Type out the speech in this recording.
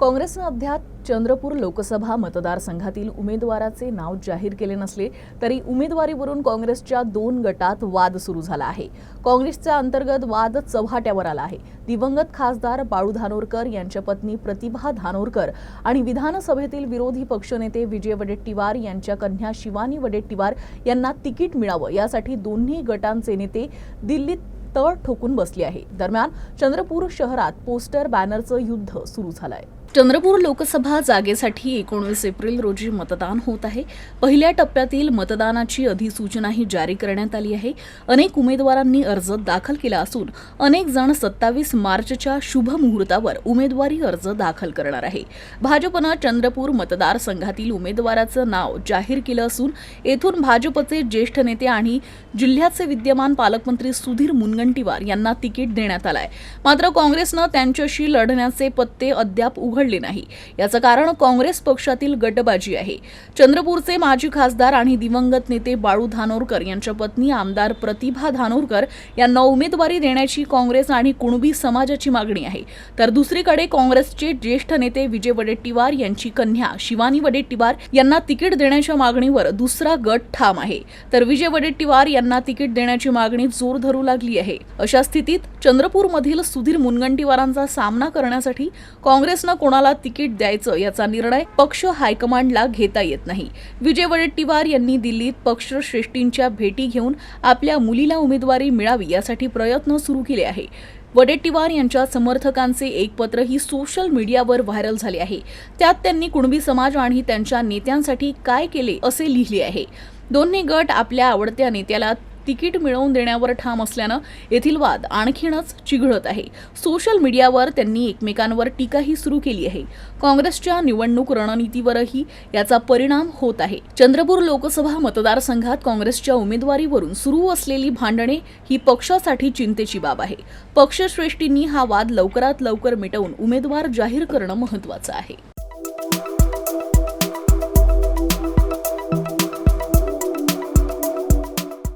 काँग्रेसनं अद्याप चंद्रपूर लोकसभा मतदारसंघातील उमेदवाराचे नाव जाहीर केले नसले तरी उमेदवारीवरून काँग्रेसच्या दोन गटात वाद सुरू झाला आहे. काँग्रेसचा अंतर्गत वाद चव्हाट्यावर आला आहे. दिवंगत खासदार बाळू धानोरकर यांच्या पत्नी प्रतिभा धानोरकर आणि विधानसभेतील विरोधी पक्षनेते विजय वडेट्टीवार यांच्या कन्या शिवानी वडेट्टीवार यांना तिकीट मिळावं यासाठी दोन्ही गटांचे नेते दिल्लीत तळ ठोकून बसले आहे. दरम्यान चंद्रपूर शहरात पोस्टर बॅनरचं युद्ध सुरू झालंय. चंद्रपूर लोकसभा जागेसाठी एकोणीस एप्रिल रोजी मतदान होत आहे. पहिल्या टप्प्यातील मतदानाची अधिसूचनाही जारी करण्यात आली आहे. अनेक उमेदवारांनी अर्ज दाखल केला असून अनेक जण सत्तावीस मार्चच्या शुभ मुहूर्तावर उमेदवारी अर्ज दाखल करणार आहे. भाजपनं चंद्रपूर मतदारसंघातील उमेदवाराचं नाव जाहीर केलं असून येथून भाजपचे ज्येष्ठ नेते आणि जिल्ह्याचे विद्यमान पालकमंत्री सुधीर मुनगंटीवार यांना तिकीट देण्यात आलंय. मात्र काँग्रेसनं त्यांच्याशी लढण्याचे पत्ते अद्याप उघडले नाही. याचं कारण काँग्रेस पक्षातील गटबाजी आहे. चंद्रपूरचे माजी खासदार आणि दिवंगत नेते बाळू धानोरकर यांच्या पत्नी आमदार प्रतिभा धानोरकर यांना उमेदवारी देण्याची काँग्रेस आणि कुणबी समाजाची मागणी आहे. तर दुसरीकडे काँग्रेसचे ज्येष्ठ नेते विजय वडेट्टीवार यांची कन्या शिवानी वडेट्टीवार यांना तिकीट देण्याच्या मागणीवर दुसरा गट ठाम आहे. तर विजय वडेट्टीवार यांना तिकीट देण्याची मागणी जोर धरू लागली आहे. अशा स्थितीत चंद्रपूरमधील सुधीर मुनगंटीवारांचा सामना करण्यासाठी काँग्रेसनं कोणाला तिकीट द्यायचं याचा निर्णय पक्ष हायकमांडला घेता येत नाही. विजय वडेट्टीवार यांनी दिल्लीत पक्षश्रेष्ठींच्या भेटी घेऊन आपल्या मुलीला उमेदवारी मिळावी यासाठी प्रयत्न सुरू केले आहे. वडेट्टीवार यांच्या समर्थकांचे एक पत्रही सोशल मीडियावर व्हायरल झाले आहे. त्यात त्यांनी कुणबी समाज आणि त्यांच्या नेत्यांसाठी काय केले असे लिहिले आहे. दोन्ही गट आपल्या आवडत्या नेत्याला तिकीट मिळवून देण्यावर ठाम असल्यानं येथील वाद आणखीनच चिघळत आहे. सोशल मीडियावर त्यांनी एकमेकांवर टीकाही सुरू केली आहे. काँग्रेसच्या निवडणूक रणनीतीवरही याचा परिणाम होत आहे. चंद्रपूर लोकसभा मतदारसंघात काँग्रेसच्या उमेदवारीवरून सुरू असलेली भांडणे ही पक्षासाठी चिंतेची बाब आहे. पक्षश्रेष्ठींनी हा वाद लवकरात लवकर मिटवून उमेदवार जाहीर करणं महत्वाचं आहे.